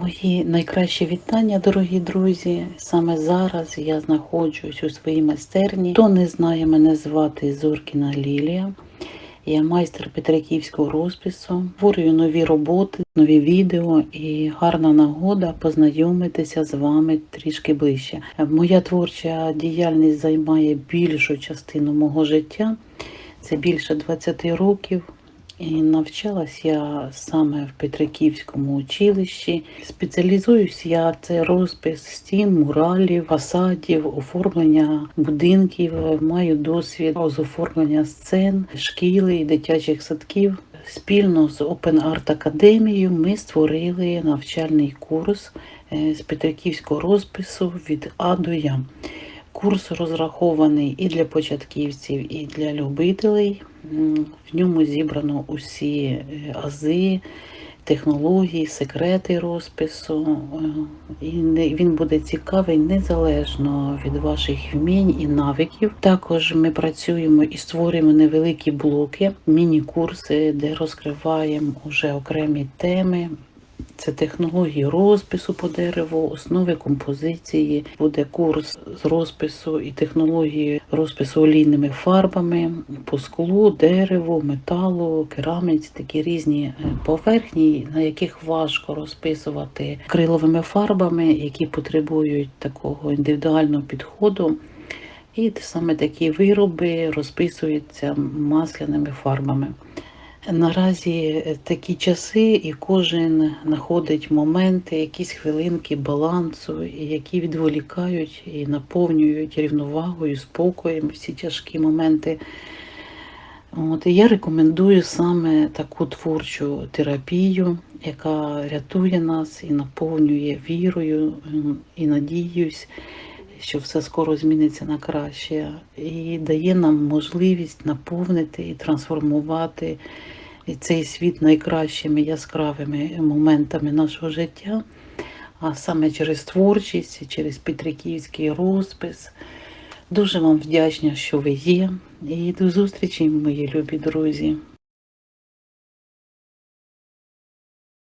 Мої найкращі вітання, дорогі друзі. Саме зараз я знаходжусь у своїй майстерні. Хто не знає, мене звати Зоркіна Лілія. Я майстер петриківського розпису. Творюю нові роботи, нові відео і гарна нагода познайомитися з вами трішки ближче. Моя творча діяльність займає більшу частину мого життя. Це більше 20 років. І навчалась я саме в Петриківському училищі. Спеціалізуюсь я це розпис стін, муралів, фасадів, оформлення будинків. Маю досвід з оформлення сцен, шкіли і дитячих садків. Спільно з Open Art Академією ми створили навчальний курс е, з Петриківського розпису від А до Я. Курс розрахований і для початківців, і для любителей. В ньому зібрано усі е, ази, технології, секрети розпису. Е, І він буде цікавий незалежно від ваших вмінь і навиків. Також ми працюємо і створюємо невеликі блоки, міні-курси, де розкриваємо уже окремі теми. Це технології розпису по дереву, основи композиції. Буде курс з розпису і технології розпису олійними фарбами по склу, дереву, металу, кераміці, такі різні е, поверхні, на яких важко розписувати акриловими фарбами, які потребують такого індивідуального підходу. І саме такі вироби розписуються масляними фарбами. Наразі е, такі часи, і кожен знаходить моменти, якісь хвилинки балансу, які відволікають і наповнюють рівновагою, спокоєм всі тяжкі моменти. От, я рекомендую саме таку творчу терапію, яка рятує нас і наповнює вірою і надіюсь, що все скоро зміниться на краще, і дає нам можливість наповнити і трансформувати цей світ найкращими яскравими моментами нашого життя, а саме через творчість, через Петриківський розпис. Дуже вам вдячна, що ви є. І до зустрічі, мої любі друзі.